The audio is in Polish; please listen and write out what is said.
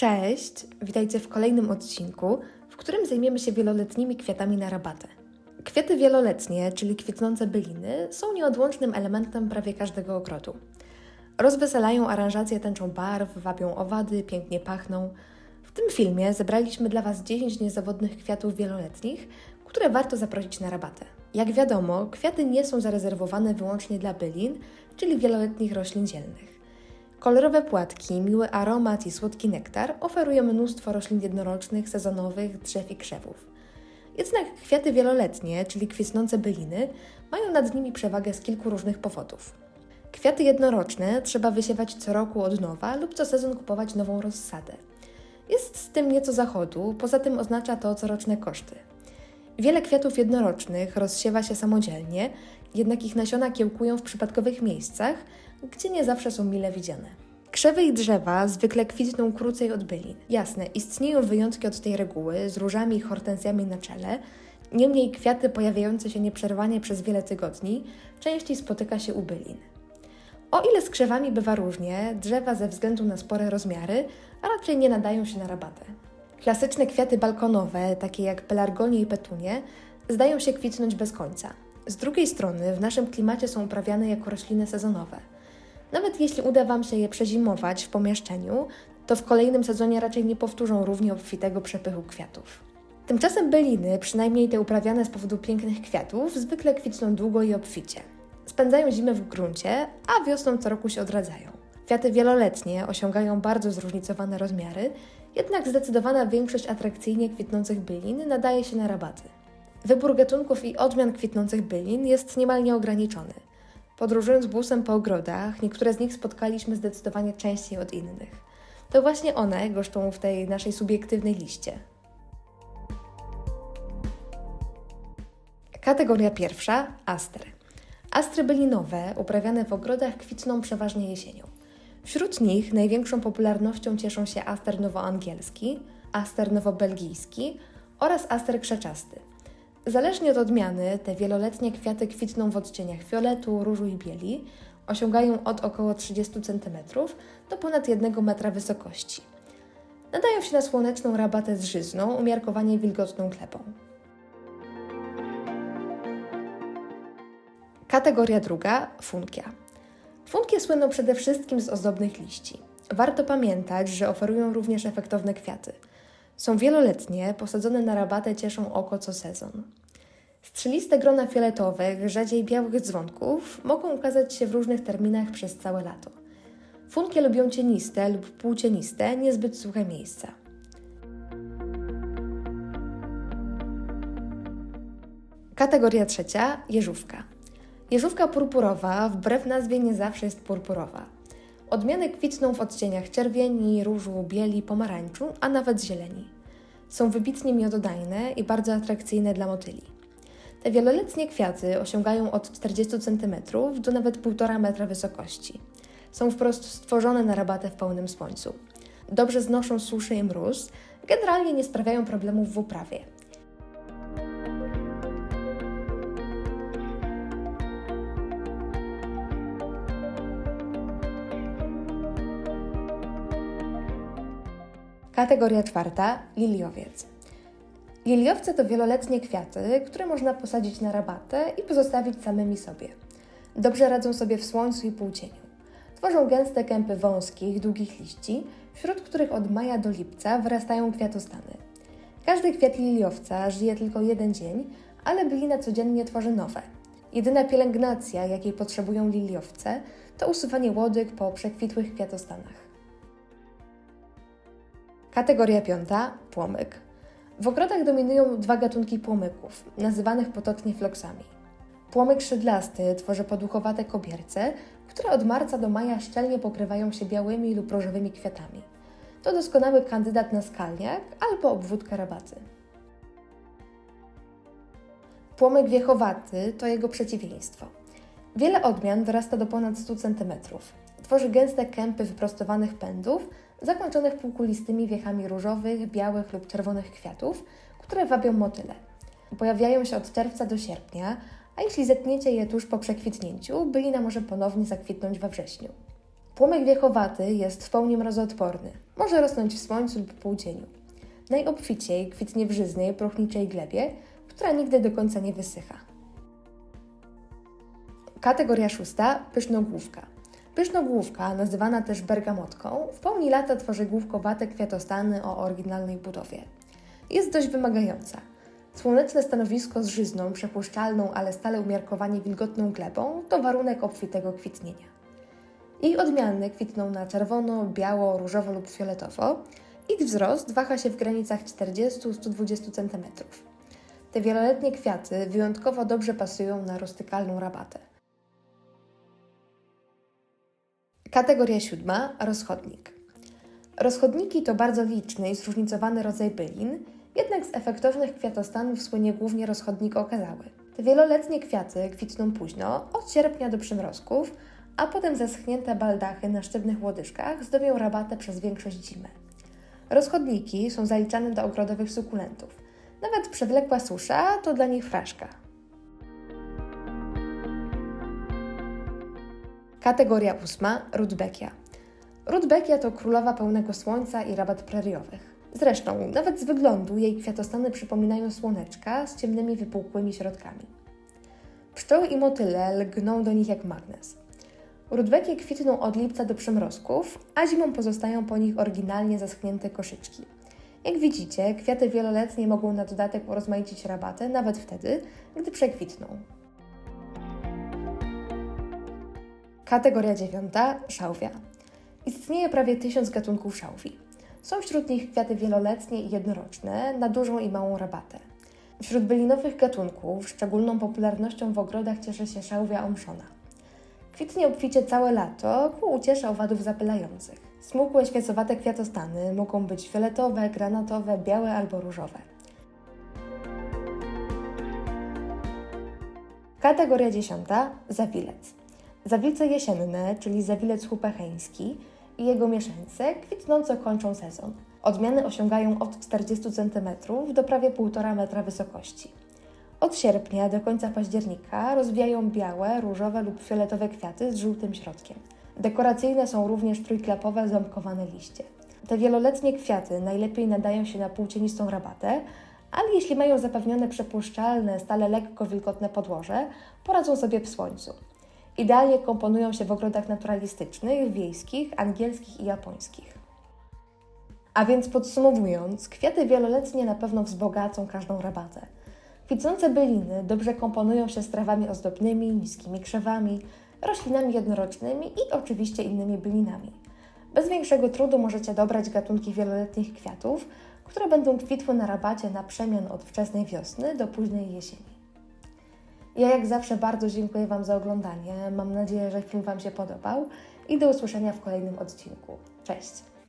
Cześć, witajcie w kolejnym odcinku, w którym zajmiemy się wieloletnimi kwiatami na rabatę. Kwiaty wieloletnie, czyli kwitnące byliny, są nieodłącznym elementem prawie każdego ogrodu. Rozweselają aranżację tęczą barw, wabią owady, pięknie pachną. W tym filmie zebraliśmy dla Was 10 niezawodnych kwiatów wieloletnich, które warto zaprosić na rabatę. Jak wiadomo, kwiaty nie są zarezerwowane wyłącznie dla bylin, czyli wieloletnich roślin zielnych. Kolorowe płatki, miły aromat i słodki nektar oferują mnóstwo roślin jednorocznych, sezonowych, drzew i krzewów. Jednak kwiaty wieloletnie, czyli kwitnące byliny, mają nad nimi przewagę z kilku różnych powodów. Kwiaty jednoroczne trzeba wysiewać co roku od nowa lub co sezon kupować nową rozsadę. Jest z tym nieco zachodu, poza tym oznacza to coroczne koszty. Wiele kwiatów jednorocznych rozsiewa się samodzielnie, jednak ich nasiona kiełkują w przypadkowych miejscach, gdzie nie zawsze są mile widziane. Krzewy i drzewa zwykle kwitną krócej od bylin. Jasne, istnieją wyjątki od tej reguły, z różami i hortensjami na czele, niemniej kwiaty pojawiające się nieprzerwanie przez wiele tygodni częściej spotyka się u bylin. O ile z krzewami bywa różnie, drzewa ze względu na spore rozmiary, a raczej nie nadają się na rabatę. Klasyczne kwiaty balkonowe, takie jak pelargonie i petunie, zdają się kwitnąć bez końca. Z drugiej strony, w naszym klimacie są uprawiane jako rośliny sezonowe. Nawet jeśli uda Wam się je przezimować w pomieszczeniu, to w kolejnym sezonie raczej nie powtórzą równie obfitego przepychu kwiatów. Tymczasem byliny, przynajmniej te uprawiane z powodu pięknych kwiatów, zwykle kwitną długo i obficie. Spędzają zimę w gruncie, a wiosną co roku się odradzają. Kwiaty wieloletnie osiągają bardzo zróżnicowane rozmiary, jednak zdecydowana większość atrakcyjnie kwitnących bylin nadaje się na rabaty. Wybór gatunków i odmian kwitnących bylin jest niemal nieograniczony. Podróżując busem po ogrodach, niektóre z nich spotkaliśmy zdecydowanie częściej od innych. To właśnie one goszczą w tej naszej subiektywnej liście. Kategoria pierwsza astry. Astry bylinowe, uprawiane w ogrodach, kwitną przeważnie jesienią. Wśród nich największą popularnością cieszą się aster nowoangielski, aster nowobelgijski oraz aster krzaczasty. Zależnie od odmiany, te wieloletnie kwiaty kwitną w odcieniach fioletu, różu i bieli, osiągają od około 30 cm do ponad 1 metra wysokości. Nadają się na słoneczną rabatę z żyzną, umiarkowanie wilgotną glebą. Kategoria druga funkia. Funkie słyną przede wszystkim z ozdobnych liści. Warto pamiętać, że oferują również efektowne kwiaty. Są wieloletnie, posadzone na rabatę cieszą oko co sezon. Strzeliste grona fioletowych, rzadziej białych dzwonków mogą ukazać się w różnych terminach przez całe lato. Funkie lubią cieniste lub półcieniste, niezbyt suche miejsca. Kategoria trzecia jeżówka. Jeżówka purpurowa wbrew nazwie nie zawsze jest purpurowa. Odmiany kwitną w odcieniach czerwieni, różu, bieli, pomarańczu, a nawet zieleni. Są wybitnie miododajne i bardzo atrakcyjne dla motyli. Te wieloletnie kwiaty osiągają od 40 cm do nawet 1,5 metra wysokości. Są wprost stworzone na rabatę w pełnym słońcu. Dobrze znoszą suszy i mróz, generalnie nie sprawiają problemów w uprawie. Kategoria czwarta liliowiec. Liliowce to wieloletnie kwiaty, które można posadzić na rabatę i pozostawić samymi sobie. Dobrze radzą sobie w słońcu i półcieniu. Tworzą gęste kępy wąskich, długich liści, wśród których od maja do lipca wyrastają kwiatostany. Każdy kwiat liliowca żyje tylko jeden dzień, ale bylina codziennie tworzy nowe. Jedyna pielęgnacja, jakiej potrzebują liliowce, to usuwanie łodyg po przekwitłych kwiatostanach. Kategoria piąta płomyk. W ogrodach dominują dwa gatunki płomyków, nazywanych potocznie floksami. Płomyk szydlasty tworzy poduchowate kobierce, które od marca do maja szczelnie pokrywają się białymi lub różowymi kwiatami. To doskonały kandydat na skalniak albo obwódkę rabaty. Płomyk wiechowaty to jego przeciwieństwo. Wiele odmian wyrasta do ponad 100 cm. Tworzy gęste kępy wyprostowanych pędów, zakończonych półkulistymi wiechami różowych, białych lub czerwonych kwiatów, które wabią motyle. Pojawiają się od czerwca do sierpnia, a jeśli zetniecie je tuż po przekwitnięciu, bylina może ponownie zakwitnąć we wrześniu. Płomek wiechowaty jest w pełni mrozoodporny. Może rosnąć w słońcu lub półdzieniu. Najobficiej kwitnie w żyznej, próchniczej glebie, która nigdy do końca nie wysycha. Kategoria szósta – pysznogłówka. Pysznogłówka, nazywana też bergamotką, w pełni lata tworzy główkowate kwiatostany o oryginalnej budowie. Jest dość wymagająca. Słoneczne stanowisko z żyzną, przepuszczalną, ale stale umiarkowanie wilgotną glebą to warunek obfitego kwitnienia. Jej odmiany kwitną na czerwono, biało, różowo lub fioletowo. Ich wzrost waha się w granicach 40-120 cm. Te wieloletnie kwiaty wyjątkowo dobrze pasują na rustykalną rabatę. Kategoria siódma rozchodnik. Rozchodniki to bardzo liczny i zróżnicowany rodzaj bylin, jednak z efektownych kwiatostanów słynie głównie rozchodnik okazały. Te wieloletnie kwiaty kwitną późno, od sierpnia do przymrozków, a potem zaschnięte baldachy na sztywnych łodyżkach zdobią rabatę przez większość zimy. Rozchodniki są zaliczane do ogrodowych sukulentów. Nawet przewlekła susza to dla nich fraszka. Kategoria ósma Rudbeckia. Rudbeckia to królowa pełnego słońca i rabat preriowych. Zresztą, nawet z wyglądu jej kwiatostany przypominają słoneczka z ciemnymi, wypukłymi środkami. Pszczoły i motyle lgną do nich jak magnes. Rudbekie kwitną od lipca do przymrozków, a zimą pozostają po nich oryginalnie zaschnięte koszyczki. Jak widzicie, kwiaty wieloletnie mogą na dodatek urozmaicić rabatę nawet wtedy, gdy przekwitną. Kategoria dziewiąta szałwia. Istnieje prawie tysiąc gatunków szałwi. Są wśród nich kwiaty wieloletnie i jednoroczne, na dużą i małą rabatę. Wśród bylinowych gatunków szczególną popularnością w ogrodach cieszy się szałwia omszona. Kwitnie obficie całe lato ku uciesze owadów zapylających. Smukłe, świecowate kwiatostany mogą być fioletowe, granatowe, białe albo różowe. Kategoria dziesiąta zawilec. Zawilce jesienne, czyli zawilec hupecheński i jego mieszańce kwitnąco kończą sezon. Odmiany osiągają od 40 cm do prawie 1,5 metra wysokości. Od sierpnia do końca października rozwijają białe, różowe lub fioletowe kwiaty z żółtym środkiem. Dekoracyjne są również trójklapowe, ząbkowane liście. Te wieloletnie kwiaty najlepiej nadają się na płócienistą rabatę, ale jeśli mają zapewnione przepuszczalne, stale lekko wilgotne podłoże, poradzą sobie w słońcu. Idealnie komponują się w ogrodach naturalistycznych, wiejskich, angielskich i japońskich. A więc podsumowując, kwiaty wieloletnie na pewno wzbogacą każdą rabatę. Kwitnące byliny dobrze komponują się z trawami ozdobnymi, niskimi krzewami, roślinami jednorocznymi i oczywiście innymi bylinami. Bez większego trudu możecie dobrać gatunki wieloletnich kwiatów, które będą kwitły na rabacie na przemian od wczesnej wiosny do późnej jesieni. Ja jak zawsze bardzo dziękuję Wam za oglądanie. Mam nadzieję, że film Wam się podobał i do usłyszenia w kolejnym odcinku. Cześć!